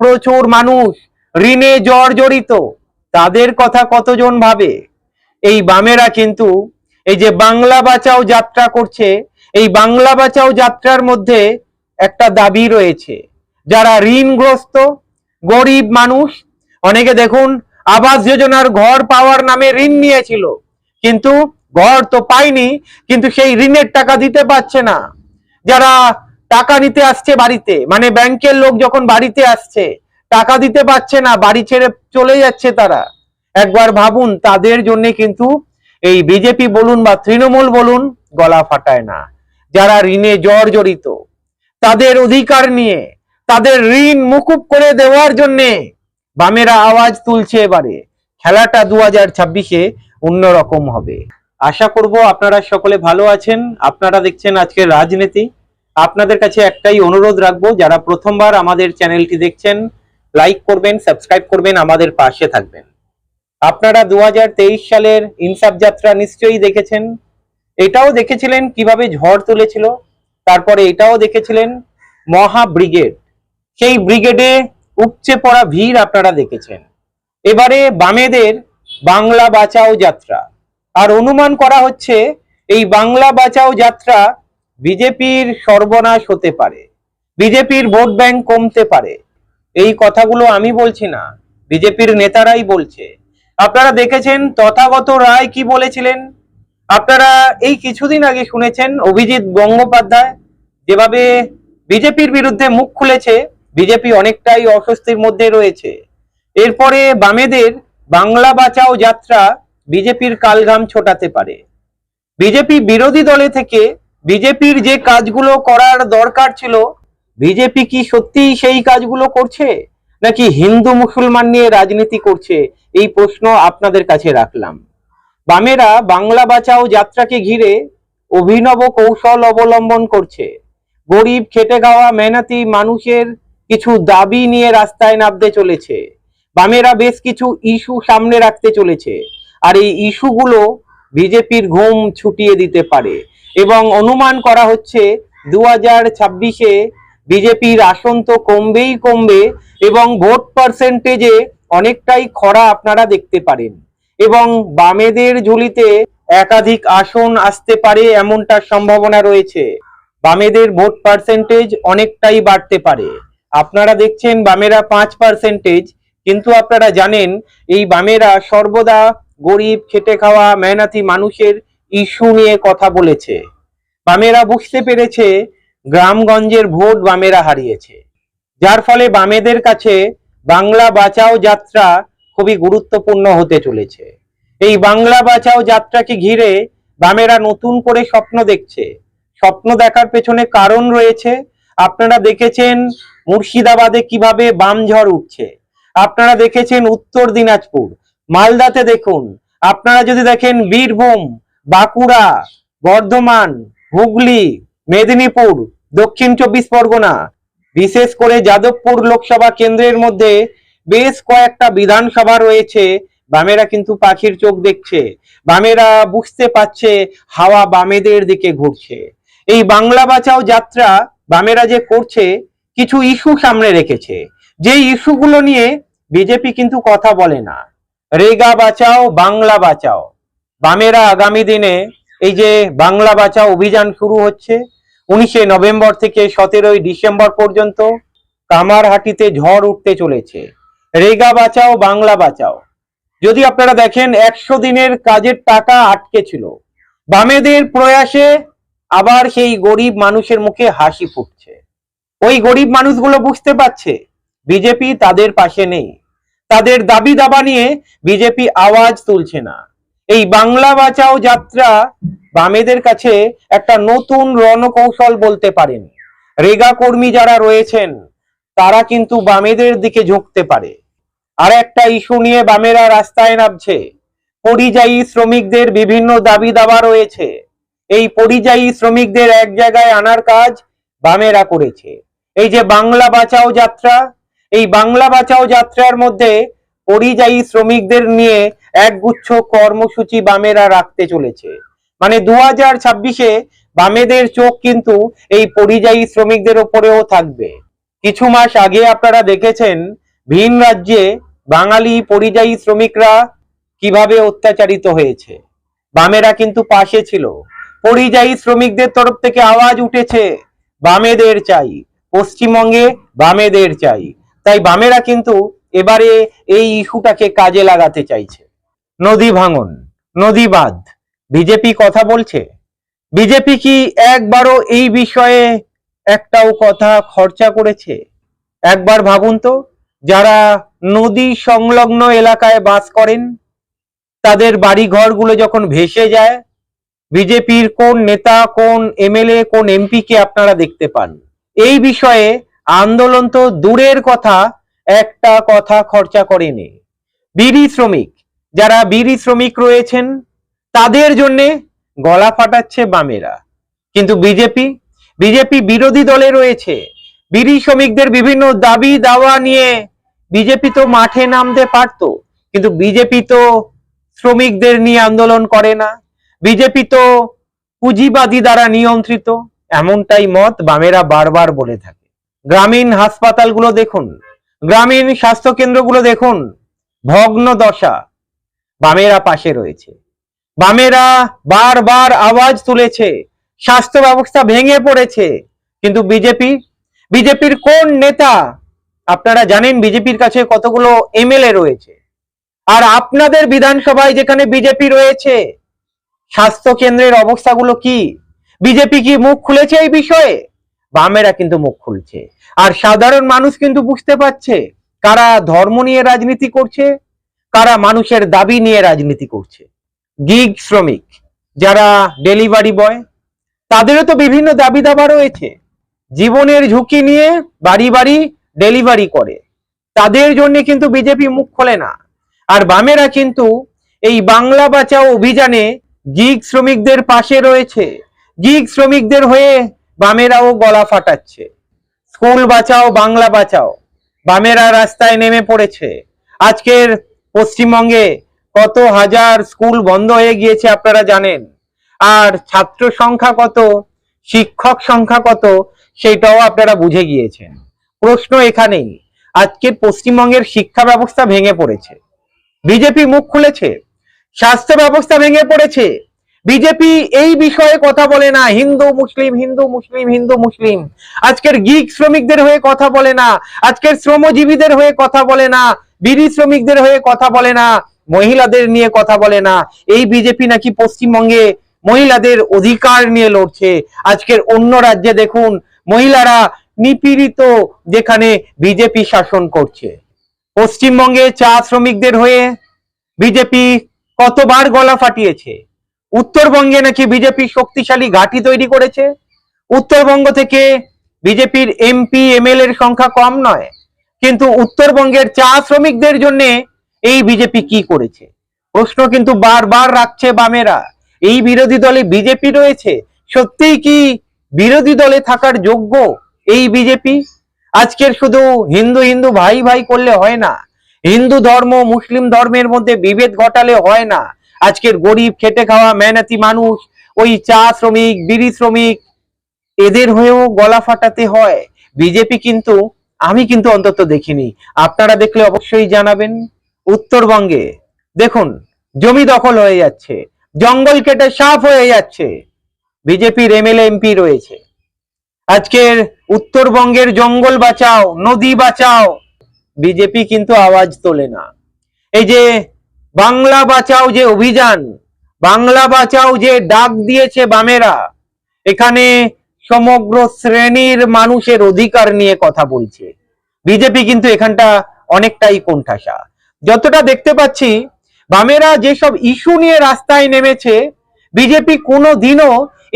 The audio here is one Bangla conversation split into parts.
প্রচুর মানুষ, ঋণে জর্জরিত তাদের কথা কতজন ভাবে? এই বামেরা কিন্তু এই যে বাংলা বাঁচাও যাত্রা করছে, এই বাংলা বাঁচাও যাত্রার মধ্যে একটা দাবি রয়েছে। যারা ঋণগ্রস্ত, গরিব মানুষ, অনেকে দেখুন আবাস যোজনার ঘর পাওয়ার নামে ঋণ নিয়েছিল। কিন্তু ঘর তো পায়নি, কিন্তু সেই ঋণের টাকা দিতে পারছে না। যারা টাকা নিতে আসছে বাড়িতে। মানে ব্যাংকের লোক যখন বাড়িতে আসছে, টাকা দিতে পারছে না, বাড়ি ছেড়ে চলে যাচ্ছে তারা। একবার ভাবুন, তাদের জন্য কিন্তু এই বিজেপি বলুন বা তৃণমূল বলুন গলা ফাটায় না। যারা ঋণে জর্জরিত তাদের অধিকার নিয়ে, তাদের ঋণ মুকুব করে দেওয়ার জন্যে বামেরা আওয়াজ তুলছে এবারে। খেলাটা দু হাজার ছাব্বিশে অন্যরকম হবে। আশা করব আপনারা সকলে ভালো আছেন। আপনারা দেখছেন আজকের রাজনীতি। আপনাদের কাছে একটাই অনুরোধ রাখব, যারা প্রথমবার আমাদের চ্যানেলটি দেখছেন, লাইক করবেন, সাবস্ক্রাইব করবেন, আমাদের পাশে থাকবেন। আপনারা দু হাজার তেইশ সালের ইনসাফ যাত্রা নিশ্চয়ই দেখেছেন। এটাও দেখেছিলেন কীভাবে ঝড় তুলেছিল, তারপরে এটাও দেখেছিলেন মহা ব্রিগেড। সেই ব্রিগেডে উপচে পড়া ভিড় আপনারা দেখেছেন। এবারে বামেদের বাংলা বাঁচাও যাত্রা। আর অনুমান করা হচ্ছে, এই বাংলা বাঁচাও যাত্রা বিজেপির সর্বনাশ হতে পারে, বিজেপির ভোট ব্যাংক কমতে পারে, এই কথাগুলো আমি বলছি না, বিজেপির নেতারাই বলছে। আপনারা দেখেছেন তথাগত রায় কি বলেছিলেন? আপনারা এই কিছুদিন আগে শুনেছেন অভিজিৎ গঙ্গোপাধ্যায় যেভাবে বিজেপির বিরুদ্ধে মুখ খুলেছে, বিজেপি অনেকটাই অস্বস্তির মধ্যে রয়েছে। এরপরে বামেদের বাংলা বাঁচাও যাত্রা বিজেপির কালঘাম ছোটাতে পারে। বিজেপি বিরোধী দলে থেকে বিজেপির যে কাজগুলো করার দরকার ছিল, বিজেপি কি সত্যিই সেই কাজগুলো করছে? নাকি হিন্দু মুসলমান নিয়ে রাজনীতি করছে? এই প্রশ্ন আপনাদের কাছে রাখলাম। বামেরা বাংলা বাঁচাও যাত্রাকে ঘিরে অভিনব কৌশল অবলম্বন করছে। গরিব খেটে খাওয়া মেহনতি মানুষের কিছু দাবি নিয়ে রাস্তায় নামতে চলেছে। বামেরা বেশ কিছু ইস্যু সামনে রাখতে চলেছে। আর এই ইস্যুগুলো বিজেপির ঘুম ছুটিয়ে দিতে পারে। এবং অনুমান করা হচ্ছে দু হাজার ছাব্বিশে বিজেপির আসন তো কমবেই কমবে এবং ভোট পার্সেন্টেজে অনেকটাই খরা আপনারা দেখতে পারেন। এবং বামেদের ঝুলিতে একাধিক আসন আসতে পারে এমনটার সম্ভাবনা রয়েছে। বামেদের ভোট পার্সেন্টেজ অনেকটাই বাড়তে পারে। আপনারা দেখছেন বামেরা পাঁচ পার্সেন্টেজ, কিন্তু আপনারা জানেন এই বামেরা সর্বদা গরিব, খেটে খাওয়া, মেহনতি মানুষের ইস্যু নিয়ে কথা বলেছে। বামেরা বুঝতে পেরেছে গ্রামগঞ্জের ভোট বামেরা হারিয়েছে। যার ফলে বামেদের কাছে বাংলা বাঁচাও যাত্রা খুবই গুরুত্বপূর্ণ হতে চলেছে। এই বাংলা বাঁচাও যাত্রাকে ঘিরে বামেরা নতুন করে স্বপ্ন দেখছে। স্বপ্ন দেখার পেছনে কারণ রয়েছে। আপনারা দেখেছেন মুর্শিদাবাদে কীভাবে বাম ঝড় উঠছে। আপনারা দেখেছেন উত্তর দিনাজপুর। মালদাতে দেখুন। আপনারা যদি দেখেন বীরভূম বাঁকুড়া, বর্ধমান, হুগলি, মেদিনীপুর, দক্ষিণ চব্বিশ পরগনা। বিশেষ করে যাদবপুর লোকসভা কেন্দ্রের মধ্যে বেশ কয়েকটা বিধানসভা রয়েছে। বামেরা কিন্তু পাখির চোখ দেখছে। বামেরা বুঝতে পারছে হাওয়া বামেদের দিকে ঘুরছে। এই বাংলা বাঁচাও যাত্রা বামেরা যে করছে, কিছু ইস্যু সামনে রেখেছে। যে ইস্যুগুলো নিয়ে বিজেপি কিন্তু কথা বলে না। রেগা বাঁচাও, বাংলা বাঁচাও। বামেরা আগামী দিনে এই যে বাংলা বাঁচাও অভিযান শুরু হচ্ছে, উনিশে নভেম্বর থেকে সতেরোই ডিসেম্বর পর্যন্ত কামারহাটিতে ঝড় উঠতে চলেছে। রেগা বাঁচাও, বাংলা বাঁচাও। যদি আপনারা দেখেন, একশো দিনের কাজের টাকা আটকে ছিল। বামেদের প্রয়াসে আবার সেই গরিব মানুষের মুখে হাসি ফুটছে। ওই গরিব মানুষগুলো বুঝতে পারছে, বিজেপি তাদের পাশে নেই। তাদের দাবি দাবা নিয়ে বিজেপি আওয়াজ তুলছে না। এই বাংলা বাঁচাও যাত্রা বামেদের কাছে একটা নতুন রণকৌশল বলতে পারেন। রেগা কর্মী যারা রয়েছেন, তারা কিন্তু বামেদের দিকে ঝুঁকতে পারে। আর একটা ইস্যু নিয়ে বামেরা রাস্তায় নামছে। পরিযায়ী শ্রমিকদের বিভিন্ন দাবি দাবা রয়েছে। এই পরিযায়ী শ্রমিকদের এক জায়গায় আনার কাজ বামেরা করেছে। এই যে বাংলা বাঁচাও যাত্রা, এই বাংলা বাঁচাও যাত্রার মধ্যে পরিযায়ী শ্রমিকদের নিয়ে একগুচ্ছ কর্মসূচি বামেরা রাখতে চলেছে। মানে দু হাজার ছাব্বিশে বামেদের চোখ কিন্তু এই পরিযায়ী শ্রমিকদের ওপরেও থাকবে। কিছু মাস আগে আপনারা দেখেছেন, ভিন রাজ্যে বাঙালি পরিযায়ী শ্রমিকরা কীভাবে অত্যাচারিত হয়েছে। বামেরা কিন্তু পাশে ছিল। পরিযায়ী শ্রমিকদের তরফ থেকে আওয়াজ উঠেছে, বামেদের চাই। পশ্চিমবঙ্গে বামেদের চাই। তাই বামেরা কিন্তু এবারে এই ইস্যুটাকে কাজে লাগাতে চাইছে। নদী ভাঙন, নদী বাঁধ। বিজেপি কথা বলছে? বিজেপি কি একবারও এই বিষয়ে একটাও কথা খরচা করেছে? একবার ভাবুন তো, যারা নদী সংলগ্ন এলাকায় বাস করেন, তাদের বাড়ি ঘরগুলো যখন ভেসে যায়, বিজেপির কোন নেতা, কোন এমএলএ, কোন এমপি কে আপনারা দেখতে পান? এই বিষয়ে আন্দোলন তো দূরের কথা, একটা কথা খরচা করেনি। বিড়ি শ্রমিক যারা বিড়ি শ্রমিক রয়েছেন, তাদের জন্য গলা ফাটাচ্ছে বামেরা। কিন্তু বিজেপি বিজেপি বিরোধী দলে রয়েছে। বিড়ি শ্রমিকদের বিভিন্ন দাবি দাওয়া নিয়ে বিজেপি তো মাঠে নামতে পারতো, কিন্তু বিজেপি তো শ্রমিকদের নিয়ে আন্দোলন করে না। বিজেপি তো পুঁজিবাদী দ্বারা নিয়ন্ত্রিত, এমনটাই মত বামেরা বারবার বলে থাকে। গ্রামীণ হাসপাতালগুলো দেখুন, গ্রামীণ স্বাস্থ্য কেন্দ্রগুলো দেখুন ভগ্ন দশা বামেরা পাশে রয়েছে। বামেরা বারবার আওয়াজ তুলেছে, স্বাস্থ্য ব্যবস্থা ভেঙে পড়েছে। কিন্তু বিজেপি, বিজেপির কোন নেতা, আপনারা জানেন বিজেপির কাছে কতগুলো এমএলএ রয়েছে। আর আপনাদের বিধানসভায় যেখানে বিজেপি রয়েছে, স্বাস্থ্য কেন্দ্রের অবস্থাগুলো কি? বিজেপি কি মুখ খুলেছে এই বিষয়ে? বামেরা কিন্তু মুখ খুলছে। আর সাধারণ মানুষ কিন্তু বুঝতে পারছে, কারা ধর্ম নিয়ে রাজনীতি করছে কারা মানুষের দাবি নিয়ে রাজনীতি করছে? গিগ শ্রমিক, যারা ডেলিভারি বয়, তাদেরও তো বিভিন্ন দাবি দাবা রয়েছে। জীবনের ঝুঁকি নিয়ে বাড়ি বাড়ি ডেলিভারি করে। তাদের জন্য কিন্তু বিজেপি মুখ খোলে না। আর বামেরা কিন্তু এই বাংলা বাঁচাও অভিযানে গিগ শ্রমিকদের পাশে রয়েছে। গিগ শ্রমিকদের হয়ে বামেরাও গলা ফাটাচ্ছে। স্কুল বাঁচাও, বাংলা বাঁচাও। বামেরা রাস্তায় নেমে পড়েছে। আজকের পশ্চিমবঙ্গে কত হাজার স্কুল বন্ধ হয়ে গিয়েছে আপনারা জানেন? আর ছাত্র সংখ্যা কত? শিক্ষক সংখ্যা কত? সেটাও আপনারা বুঝে গিয়েছেন। প্রশ্ন এখানেই, আজকে পশ্চিমবঙ্গের শিক্ষা ব্যবস্থা ভেঙে পড়েছে। বিজেপি মুখ খুলেছে, স্বাস্থ্য ব্যবস্থা ভেঙে পড়েছে। বিজেপি এই বিষয়ে কথা বলে না, হিন্দু, মুসলিম হিন্দু মুসলিম হিন্দু, মুসলিম। আজকের গিগ শ্রমিকদের হয়ে কথা বলে না, আজকের শ্রমজীবীদের হয়ে কথা বলে না বিড়ি শ্রমিকদের হয়ে কথা বলে না, মহিলাদের নিয়ে কথা বলে না। এই বিজেপি নাকি পশ্চিমবঙ্গে মহিলাদের অধিকার নিয়ে লড়ছে। আজকের অন্য রাজ্যে দেখুন, মহিলারা নিপীড়িত যেখানে বিজেপি শাসন করছে। পশ্চিমবঙ্গে চা শ্রমিকদের হয়ে বিজেপি কতবার গলা ফাটিয়েছে? উত্তরবঙ্গে নাকি বিজেপি শক্তিশালী ঘাঁটি তৈরি করেছে? উত্তরবঙ্গ থেকে বিজেপির এমপি এমএল এর সংখ্যা কম নয়। কিন্তু উত্তরবঙ্গের চা শ্রমিকদের জন্য এই বিজেপি কি করেছে? প্রশ্ন কিন্তু বারবার রাখছে বামেরা। এই বিরোধী দলে বিজেপি রয়েছে, সত্যিই কি বিরোধী দলে থাকার যোগ্য এই বিজেপি? আজকের শুধু হিন্দু হিন্দু ভাই ভাই করলে হয় না, হিন্দু ধর্ম, মুসলিম ধর্মের মধ্যে বিভেদ ঘটালে হয় না। আজকের গরিব, খেটে খাওয়া, মেহনতি মানুষ, ওই চা শ্রমিক, বিড়ি শ্রমিক, এদের হয়েও গলা ফাটাতে হয়। বিজেপি কিন্তু আমি কিন্তু অন্তত দেখিনি। আপনারা দেখলে অবশ্যই জানাবেন। উত্তরবঙ্গে, দেখুন, জমি দখল হয়ে যাচ্ছে। জঙ্গল কেটে সাফ হয়ে যাচ্ছে। বিজেপির এমএলএ, এমপি রয়েছে। আজকের উত্তরবঙ্গের জঙ্গল বাঁচাও, নদী বাঁচাও। বিজেপি কিন্তু আওয়াজ তোলে না। এই যে বাংলা বাঁচাও যে অভিযান, বাংলা বাঁচাও যে ডাক দিয়েছে বামেরা, এখানে সমগ্র শ্রেণির মানুষের অধিকার নিয়ে কথা বলছে। বিজেপি কিন্তু এখানটা অনেকটাই কোণঠাসা। যতটা দেখতে পাচ্ছি, বামেরা যেসব ইস্যু নিয়ে রাস্তায় নেমেছে, বিজেপি কোনো দিনও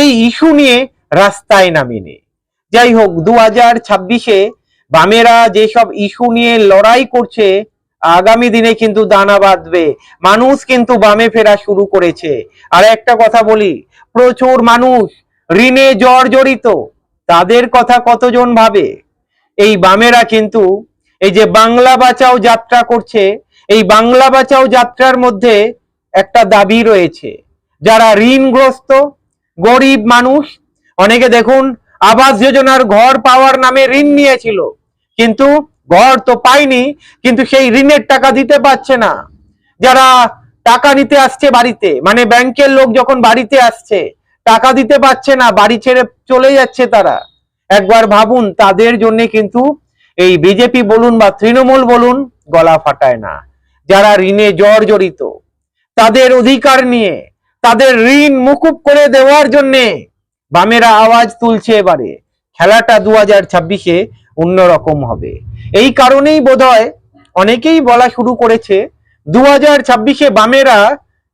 এই ইস্যু নিয়ে রাস্তায় নামেনি। যাই হোক দু হাজার ছাব্বিশে বামেরা যেসব ইস্যু নিয়ে লড়াই করছে, আগামী দিনে কিন্তু দানা বাঁধবে। মানুষ কিন্তু বামে ফেরা শুরু করেছে। আর একটা কথা বলি, প্রচুর মানুষ ঋণে জর্জরিত। তাদের কথা কতজন ভাবে? এই বামেরা কিন্তু এই যে বাংলা বাঁচাও যাত্রা করছে, এই বাংলা বাঁচাও যাত্রার মধ্যে একটা দাবি রয়েছে। যারা ঋণগ্রস্ত, গরিব মানুষ, অনেকে দেখুন আবাস যোজনার ঘর পাওয়ার নামে ঋণ নিয়েছিল। কিন্তু ঘর তো পায়নি, কিন্তু সেই ঋণের টাকা দিতে পারছে না। যারা টাকা নিতে আসছে বাড়িতে মানে ব্যাংকের লোক যখন বাড়িতে আসছে টাকা দিতে পারছে না, বাড়ি ছেড়ে চলে যাচ্ছে তারা। একবার ভাবুন, তাদের জন্য কিন্তু এই বিজেপি বলুন বা তৃণমূল বলুন গলা ফাটায় না। যারা ঋণে জর্জরিত তাদের অধিকার নিয়ে, তাদের ঋণ মুকুব করে দেওয়ার জন্যে বামেরা আওয়াজ তুলছে এবারে। খেলাটা দু হাজার ছাব্বিশে অন্যরকম হবে। এই কারণেই বোধহয় অনেকেই বলা শুরু করেছে দু হাজার ছাব্বিশে বামেরা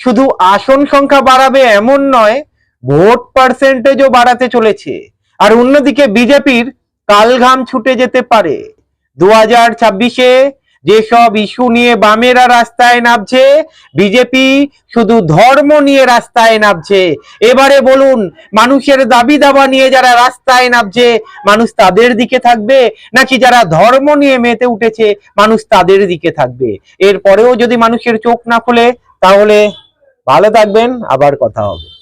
শুধু আসন সংখ্যা বাড়াবে এমন নয় ভোট পার্সেন্টেজও বাড়াতে চলেছে। আর অন্যদিকে বিজেপির কালঘাম ছুটে যেতে পারে। দু হাজার ছাব্বিশে যেসব ইস্যু নিয়ে বামেরা রাস্তায় নামছে, বিজেপি শুধু ধর্ম নিয়ে রাস্তায় নামছে। এবারে বলুন, মানুষের দাবি দাবা নিয়ে যারা রাস্তায় নামছে, মানুষ তাদের দিকে থাকবে? নাকি যারা ধর্ম নিয়ে মেতে উঠেছে, মানুষ তাদের দিকে থাকবে? এরপরেও যদি মানুষের চোখ না খোলে, তাহলে ভালো থাকবেন, আবার কথা হবে।